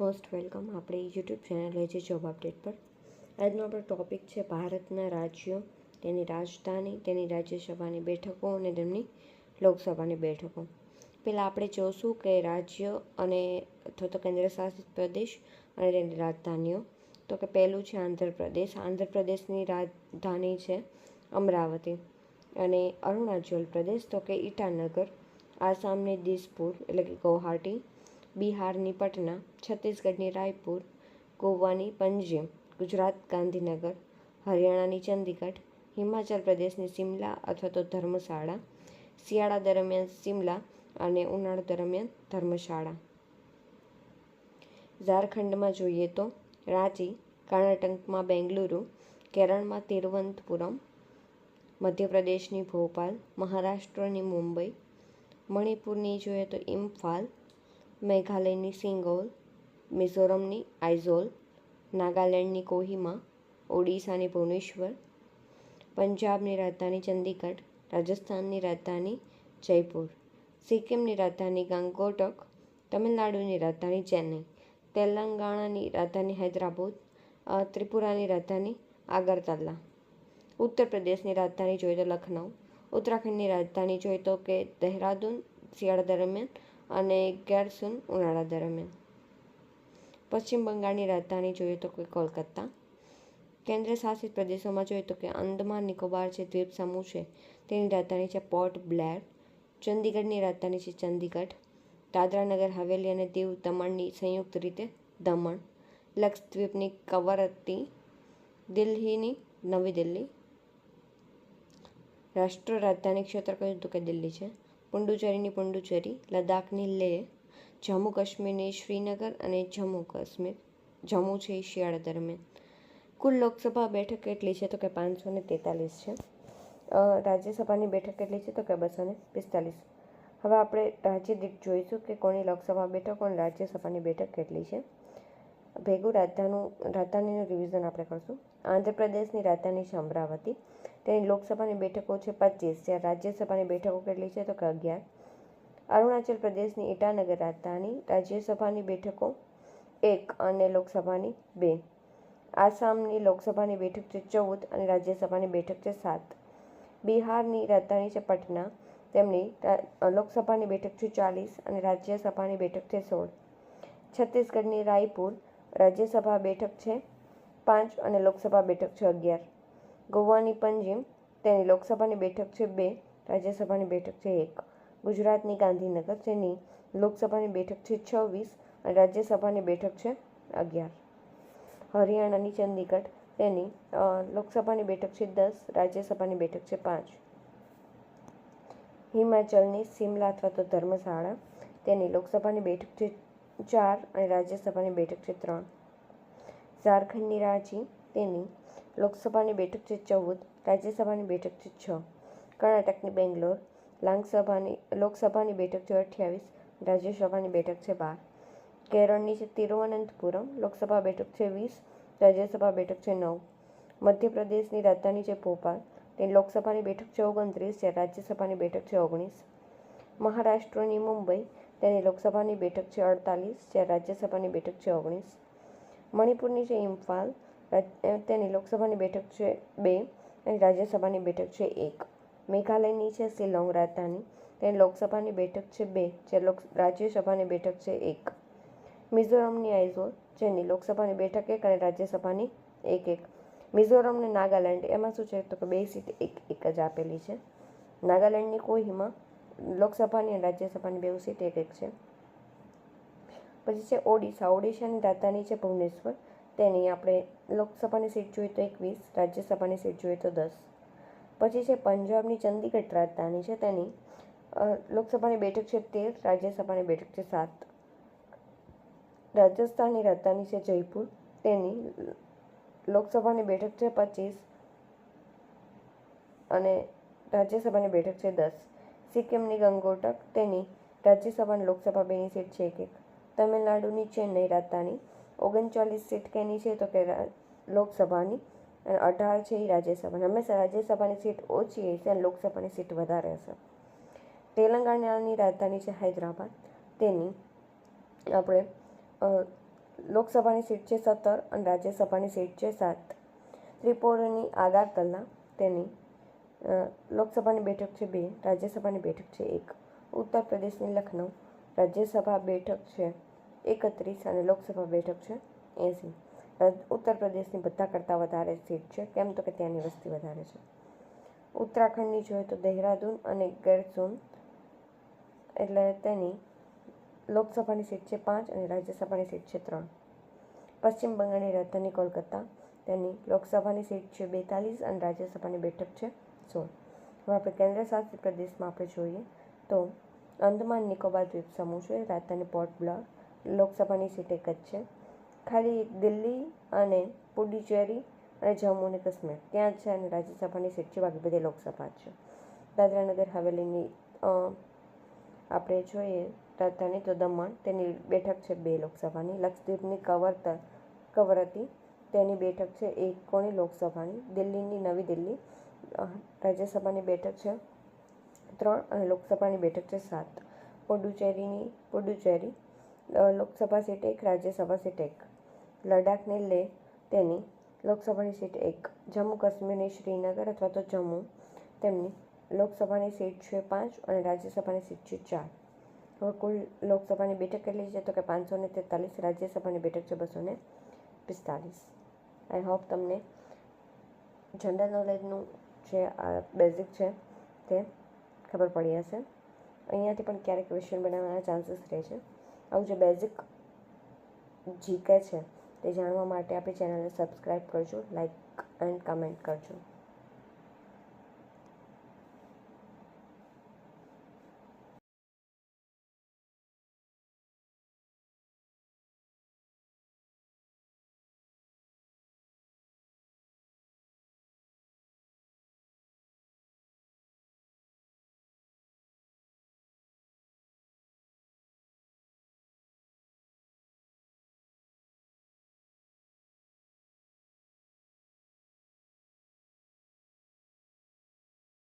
Most welcome આપણે YouTube channel છે job update પર. આજનો આપણો ટોપિક છે ભારતના રાજ્યો, તેની રાજધાની, તેની રાજ્યસભાની બેઠકો અને તેમની લોકસભાની બેઠકો. પહેલાં આપણે જોશું કે રાજ્ય અને અથવા તો કેન્દ્ર શાસિત પ્રદેશ અને તેની રાજધાનીઓ. તો કે પહેલું છે આંધ્રપ્રદેશ. આંધ્રપ્રદેશની રાજધાની છે અમરાવતી અને અરુણાચલ પ્રદેશ. તો કે ઈટાનગર, આસામની દિસપુર એટલે કે ગૌહાટી બિહારની પટના છત્તીસગઢની રાયપુર, ગોવાની પંજીમ, ગુજરાત ગાંધીનગર, હરિયાણાની ચંદીગઢ, હિમાચલ પ્રદેશની સિમલા અથવા તો ધર્મશાળા, શિયાળા દરમિયાન સિમલા અને ઉનાળા દરમિયાન ધર્મશાળા. ઝારખંડમાં જોઈએ તો રાંચી, કર્ણાટકમાં બેંગલુરુ, કેરળમાં તિરુવનંતપુરમ, મધ્યપ્રદેશની ભોપાલ, મહારાષ્ટ્રની મુંબઈ, મણિપુરની જોઈએ તો ઇમ્ફાલ, મેઘાલયની સિંગોલ મિઝોરમની આઇઝોલ, નાગાલેન્ડની કોહિમા, ઓડિશાની ભુવનેશ્વર, પંજાબની રાજધાની ચંદીગઢ, રાજસ્થાનની રાજધાની જયપુર, સિક્કિમની રાજધાની ગાંગોટક, તમિલનાડુની રાજધાની ચેન્નઈ, તેલંગાણાની રાજધાની હૈદરાબાદ ત્રિપુરાની રાજધાની આગરતલા ઉત્તર પ્રદેશની રાજધાની જોઈએ તો લખનઉ, ઉત્તરાખંડની રાજધાની જોઈએ તો કે દહેરાદૂન શિયાળા દરમિયાન અને ગેરસુન ઉનાળા દરમિયાન. પશ્ચિમ બંગાળની રાજધાની જોઈએ તો કે કોલકાતા. કેન્દ્ર શાસિત પ્રદેશોમાં જોઈએ તો કે અંદમાન નિકોબાર જે દ્વીપ સમૂહ છે તેની રાજધાની છે પોર્ટ બ્લેર. ચંદીગઢની રાજધાની છે ચંદીગઢ. દાદરા નગર, હવેલી અને દીવ દમણની સંયુક્ત રીતે દમણ. લક્ષદ્વીપની કવરત્તી દિલ્હીની નવી દિલ્હી. રાષ્ટ્ર રાજધાની ક્ષેત્ર કહ્યું તો કે દિલ્હી છે. પુંડુચેરીની પુંડુચેરી, લદ્દાખની લેહ. જમ્મુ કાશ્મીરની શ્રીનગર અને જમ્મુ કાશ્મીર, જમ્મુ છે શિયાળા દરમિયાન. કુલ લોકસભા બેઠક કેટલી છે તો કે પાંચસો ને તેતાલીસ છે. રાજ્યસભાની બેઠક કેટલી છે તો કે બસો ને પિસ્તાલીસ. હવે આપણે રાજ્ય દીઠ જોઈશું કે કોની લોકસભા બેઠક અને રાજ્યસભાની બેઠક કેટલી છે. ભેગું રાજધાનું, રાજધાનીનું રિવિઝન આપણે કરશું. આંધ્રપ્રદેશની રાજધાની છે અમરાવતી. તેની લોકસભાની બેઠકો છે પચીસ. જ્યારે રાજ્યસભાની બેઠકો કેટલી છે તો કે અગિયાર. અરુણાચલ પ્રદેશની ઈટાનગર રાજધાની રાજ્યસભાની બેઠકો એક અને લોકસભાની બે. આસામની લોકસભાની બેઠક છે ચૌદ અને રાજ્યસભાની બેઠક છે સાત. બિહારની રાજધાની છે પટના. તેમની લોકસભાની બેઠક છે ચાલીસ અને રાજ્યસભાની બેઠક છે સોળ. છત્તીસગઢની રાયપુર રાજ્યસભા બેઠક છે પાંચ અને લોકસભા બેઠક છે અગિયાર. ગોવાની પંજીમ તેની લોકસભાની બેઠક છે બે, રાજ્યસભાની બેઠક છે એક. ગુજરાતની ગાંધીનગર તેની લોકસભાની બેઠક છે છવ્વીસ અને રાજ્યસભાની બેઠક છે અગિયાર. હરિયાણાની ચંદીગઢ તેની લોકસભાની બેઠક છે દસ, રાજ્યસભાની બેઠક છે પાંચ. હિમાચલની સિમલા અથવા તો ધર્મશાળા તેની લોકસભાની બેઠક છે ચાર અને રાજ્યસભાની બેઠક છે ત્રણ. ઝારખંડની રાંચી તેની લોકસભાની બેઠક છે ચૌદ, રાજ્યસભાની બેઠક છે છ. કર્ણાટકની બેંગ્લોર લાંગસભાની લોકસભાની બેઠક છે અઠ્યાવીસ રાજ્યસભાની બેઠક છે બાર કેરળની છે તિરુવનંતપુરમ લોકસભા બેઠક છે વીસ રાજ્યસભા બેઠક છે નવ મધ્યપ્રદેશની રાજધાની છે ભોપાલ તેની લોકસભાની બેઠક છે ઓગણત્રીસ જ્યારે રાજ્યસભાની બેઠક છે ઓગણીસ મહારાષ્ટ્રની મુંબઈ તેની લોકસભાની બેઠક છે અડતાલીસ જ્યારે રાજ્યસભાની બેઠક છે ઓગણીસ મણિપુરની છે ઇમ્ફાલ તેની લોકસભાની બેઠક છે બે અને રાજ્યસભાની બેઠક છે એક મેઘાલયની છે, શિલોંગ રાજધાની. તેની લોકસભાની બેઠક છે બે, જે લોક, રાજ્યસભાની બેઠક છે એક. મિઝોરમની આઇઝોલ, જેની લોકસભાની બેઠક એક અને રાજ્યસભાની એક એક. મિઝોરમ ને નાગાલેન્ડ, એમાં શું છે તો કે બે સીટ એક એક જ આપેલી છે. નાગાલેન્ડની કોહીમાં લોકસભાની અને રાજ્યસભાની બે સીટ એક એક છે. પછી છે ઓડિશા, ઓડિશાની રાજધાની છે ભુવનેશ્વર. તેની આપણે લોકસભાની સીટ જોઈએ તો એકવીસ, રાજ્યસભાની સીટ જોઈએ તો દસ. પછી છે પંજાબની ચંદીગઢ રાજધાની છે તેની. લોકસભાની બેઠક છે તેર, રાજ્યસભાની બેઠક છે સાત. રાજસ્થાનની રાજધાની છે જયપુર, તેની લોકસભાની બેઠક છે પચીસ અને રાજ્યસભાની બેઠક છે દસ. સિક્કિમની ગંગોટક તેની રાજ્યસભા લોકસભા બેની સીટ છે એક એક. તમિલનાડુની ચેન્નઈ રાજધાની, ઓગણચાલીસ સીટ કેની છે તો કે લોકસભાની. અને અઢાર છે એ રાજ્યસભાની. હંમેશા રાજ્યસભાની સીટ ઓછી હશે અને લોકસભાની સીટ વધારે હશે તેલંગાણાની રાજધાની છે હૈદરાબાદ. તેની આપણે લોકસભાની સીટ છે સત્તર અને રાજ્યસભાની સીટ છે સાત. ત્રિપુરાની આગારતલા તેની લોકસભાની બેઠક છે બે, રાજ્યસભાની બેઠક છે એક. ઉત્તર પ્રદેશની લખનઉ રાજ્યસભા બેઠક છે એકત્રીસ અને લોકસભા બેઠક છે એંસી. ઉત્તર પ્રદેશની બધા કરતાં વધારે સીટ છે. કેમ તો કે ત્યાંની વસ્તી વધારે છે. ઉત્તરાખંડની જોઈએ તો દહેરાદૂન અને ગેરસૂન એટલે તેની લોકસભાની સીટ છે પાંચ અને રાજ્યસભાની સીટ છે ત્રણ. પશ્ચિમ બંગાળની રાજધાની કોલકાતા તેની લોકસભાની સીટ છે બેતાલીસ અને રાજ્યસભાની બેઠક છે સોળ. હવે આપણે કેન્દ્ર શાસિત પ્રદેશમાં આપણે જોઈએ તો અંદમાન નિકોબાર દ્વીપ સમૂહ છે. રાજધાની પોર્ટ બ્લર લોકસભાની સીટ એક જ છે. ખાલી દિલ્હી અને પુડુચેરી અને જમ્મુ અને કાશ્મીર. ત્યાં છે અને રાજ્યસભાની સીટ છે, બાકી બધી લોકસભા છે. દાદરાનગર હવેલીની આપણે જોઈએ રાજધાની તો દમણ. તેની બેઠક છે બે લોકસભાની. લક્ષદ્વીપની કવરત કવરતી તેની બેઠક છે એક લોકસભાની. દિલ્હીની નવી દિલ્હી. રાજ્યસભાની બેઠક છે ત્રણ અને લોકસભાની બેઠક છે સાત. પુડુચેરીની, પુડુચેરી લોકસભા સીટ એક, રાજ્યસભા સીટ એક. લડાખની લે તેની લોકસભાની સીટ એક. જમ્મુ કાશ્મીરની શ્રીનગર અથવા તો જમ્મુ, તેમની લોકસભાની સીટ છે પાંચ અને રાજ્યસભાની સીટ છે ચાર. હવે કુલ લોકસભાની બેઠક કેટલી છે? તો કે પાંચસો ને તેતાલીસ, રાજ્યસભાની બેઠક છે બસો ને પિસ્તાલીસ. આઈ હોપ તમને જનરલ નોલેજનું જે આ બેઝિક છે તે ખબર પડી હશે. અહીંયાથી પણ ક્યારેક ક્વેશ્ચન બનાવવાના ચાન્સીસ રહે છે. આવું જે બેઝિક જીકે છે તે જાણવા માટે આપણી ચેનલને સબસ્ક્રાઈબ કરજો લાઇક એન્ડ કમેન્ટ કરજો.